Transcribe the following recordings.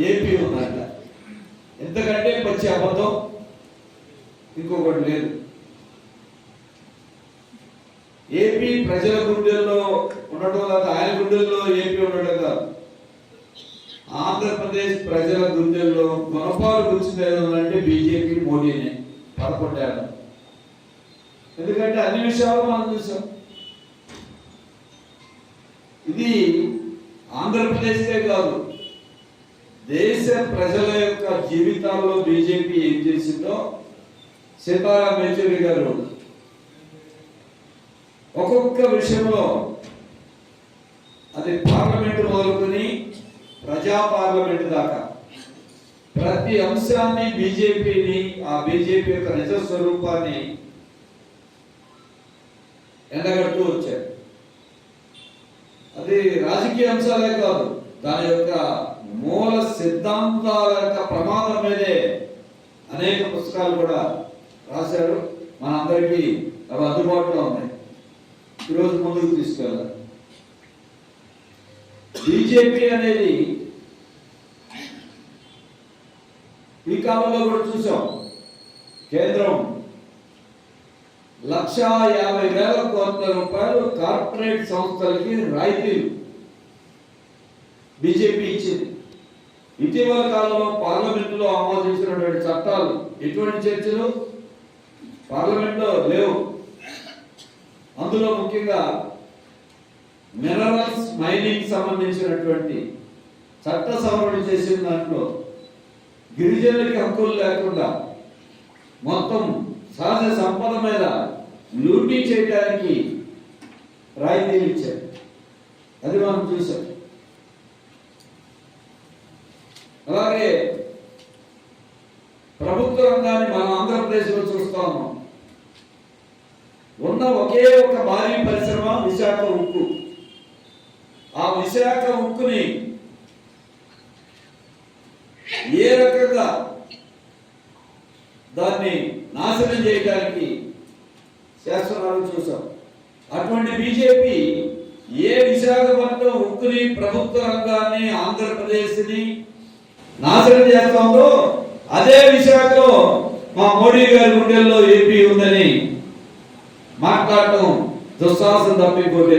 AP ఉందంట. ఎంతకంటే పచ్చి అబద్ధం ఇంకొకటి లేదు. ఏపీ ప్రజల గుండెల్లో ఉండటం కాదు ఆయన గుండెల్లో ఏపీ ఉండటం కాదు. ఆంధ్రప్రదేశ్ ప్రజల గుండెల్లో గుణపాలు గుర్చుంటే బీజేపీ మోడీని పదకొండేళ్ళ ఎందుకంటే అన్ని విషయాలు మనం చూసాం. ఇది ఆంధ్రప్రదేశ్కే కాదు. దేశ ప్రజల యొక్క జీవితాల్లో బీజేపీ ఏం చేసిందో సీతారాం యేచూరి గారు ఒక్కొక్క విషయంలో అది పార్లమెంట్ మొదలుకొని ప్రజా పార్లమెంట్ దాకా. ప్రతి అంశాన్ని బీజేపీని ఆ బీజేపీ యొక్క నిజ స్వరూపాన్ని ఎండగడుతూ వచ్చారు. అది రాజకీయ అంశాలే కాదు దాని యొక్క మూల సిద్ధాంతాల యొక్క ప్రమాదం మీదే అనేక పుస్తకాలు కూడా రాశారు. మనందరికీ అవి అందుబాటులో ఉన్నాయి. ఈరోజు ముందుకు తీసుకెళ్ళాలి బీజేపీ అనేది ఈ కాలంలో కూడా చూసాం. కేంద్రం లక్షా యాభై వేల కోట్ల రూపాయలు కార్పొరేట్ సంస్థలకి రాయితీలు బీజేపీ ఇచ్చింది. ఇటీవల కాలంలో పార్లమెంటులో ఆమోదించినటువంటి చట్టాలు ఎటువంటి చర్చలు? పార్లమెంట్లో లేవు. అందులో ముఖ్యంగా మినరల్స్ మైనింగ్ సంబంధించినటువంటి చట్ట సవరణ చేసిన దాంట్లో గిరిజనులకి హక్కులు లేకుండా మొత్తం సహజ సంపద మీద లూటీ చేయడానికి రాయితీలు ఇచ్చారు. అది మనం చూసాం అలాగే ప్రభుత్వ రంగాన్ని మనం ఆంధ్రప్రదేశ్లో చూస్తాము ఉన్న ఒకే ఒక భారీ పరిశ్రమ విశాఖ ఉక్కు. ఆ విశాఖ ఉక్కుని ఏ రకంగా దాన్ని నాశనం చేయడానికి చేస్తున్నారో చూసాం అటువంటి బీజేపీ ఏ విశాఖపట్నం ఉక్కుని ప్రభుత్వ రంగాన్ని ఆంధ్రప్రదేశ్ని నాశనం చేస్తుందో అదే విశాఖలో మా మోడీ గారి గుండెల్లో ఏపీ ఉందని మాట్లాడటం దుస్సాహసం తప్పిపోతే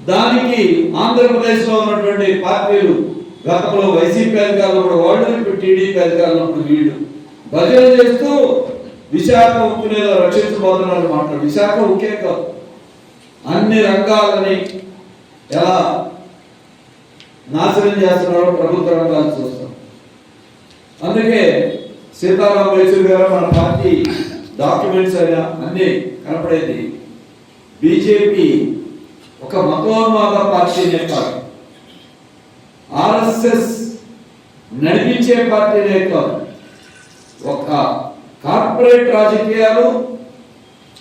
దానికి ఆంధ్రప్రదేశ్లో ఉన్నటువంటి పార్టీలు గతంలో వైసీపీ అధికారులు కూడా వాళ్ళు ఇప్పుడు టీడీపీ అధికారులు వీళ్ళు. భజన చేస్తూ విశాఖ ఉక్కునేదో రక్షించబోతున్నారు మాట్లాడు. విశాఖ ఉక్కే కాదు. అన్ని రంగాలని ఎలా నాశనం చేస్తున్నారో ప్రభుత్వ రంగాలు చూస్తాం అందుకే సీతారాం యేచూరి గారు మన పార్టీ డాక్యుమెంట్స్ అయినా అన్ని కనపడేది. బీజేపీ ఒక మతోన్మాద పార్టీనే కాదు. ఆర్ఎస్ఎస్ నడిపించే పార్టీనే కాదు. ఒక కార్పొరేట్ రాజకీయాలు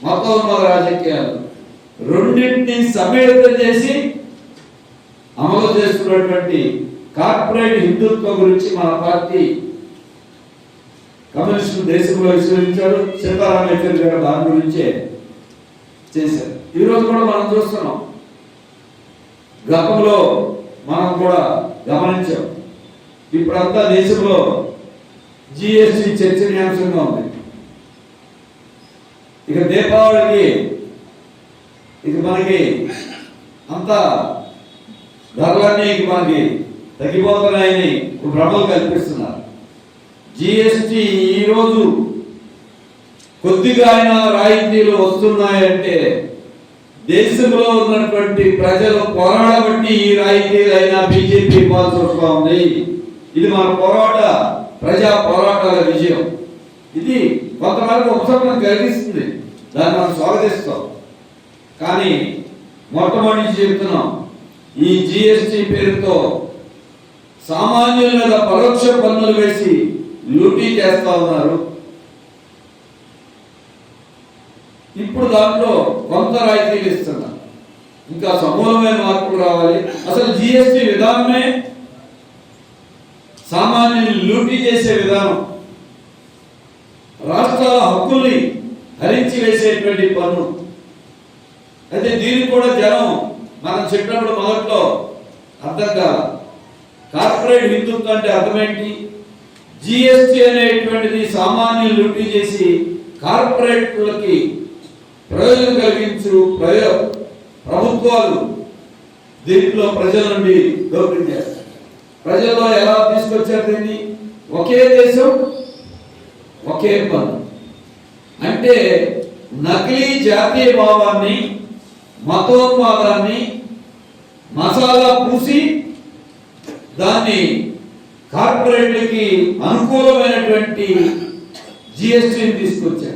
మతోన్మాద రాజకీయాలు రెండింటిని సమ్మేళితం చేసి అమలు చేస్తున్నటువంటి కార్పొరేట్ హిందుత్వం గురించి మన పార్టీ కమ్యూనిస్టు దేశంలో విశ్వసించారు సీతారాం గారు దాని గురించే చేశారు. ఈరోజు కూడా మనం చూస్తున్నాం. గతంలో మనం కూడా గమనించాం. ఇప్పుడంతా దేశంలో జిఎస్టి చర్చనీయాంశంగా ఉంది. ఇక దీపావళికి ఇక మనకి అంతా ధరలన్నీ మనకి తగ్గిపోతున్నాయని ఒక భ్రమలు కల్పిస్తున్నారు. జిఎస్టి ఈరోజు కొద్దిగా అయినా రాయితీలు వస్తున్నాయంటే దేశంలో ఉన్నటువంటి ప్రజలు పోరాడబట్టి ఈ రాయితీలు అయినా బీజేపీ ఇవ్వాల్సి వస్తూ ఉంది. ఇది మన పోరాట ప్రజా పోరాటాల విజయం. ఇది కొంతమంది ఉపశమనం కలిగిస్తుంది. దాన్ని మనం స్వాగతిస్తాం. కానీ మొట్టమొదటి చెబుతున్నాం ఈ జిఎస్టి పేరుతో సామాన్యుల మీద పరోక్ష పన్నులు వేసి లూటీ చేస్తా ఉన్నారు. ఇప్పుడు దాంట్లో కొంత రాయితీలు ఇస్తున్నారు ఇంకా సమూలమైన మార్పులు రావాలి. అసలు జిఎస్టి విధానమే సామాన్యుని లూటీ చేసే విధానం. రాష్ట్రాల హక్కుల్ని హరించి వేసేటువంటి పన్ను. అయితే దీనికి కూడా జనం మనం చెప్పినప్పుడు మొదట్లో అర్థం కాదు కార్పొరేట్ హిందుత్వం అంటే అర్థమేంటి? జిఎస్టి అనేటువంటిది సామాన్యులు లూటీ చేసి కార్పొరేట్లకి ప్రయోజనం కలిగించు ప్రయో ప్రభుత్వాలు దీంట్లో ప్రజల నుండి దోపిడీ చేస్తారు ప్రజల్లో ఎలా తీసుకొచ్చారు దీన్ని? ఒకే దేశం ఒకే పన్ను. అంటే నకిలీ జాతీయ భావాన్ని మతోన్మాదాన్ని మసాలా పూసి దాన్ని కార్పొరేట్లకి అనుకూలమైనటువంటి జిఎస్టీని తీసుకొచ్చారు.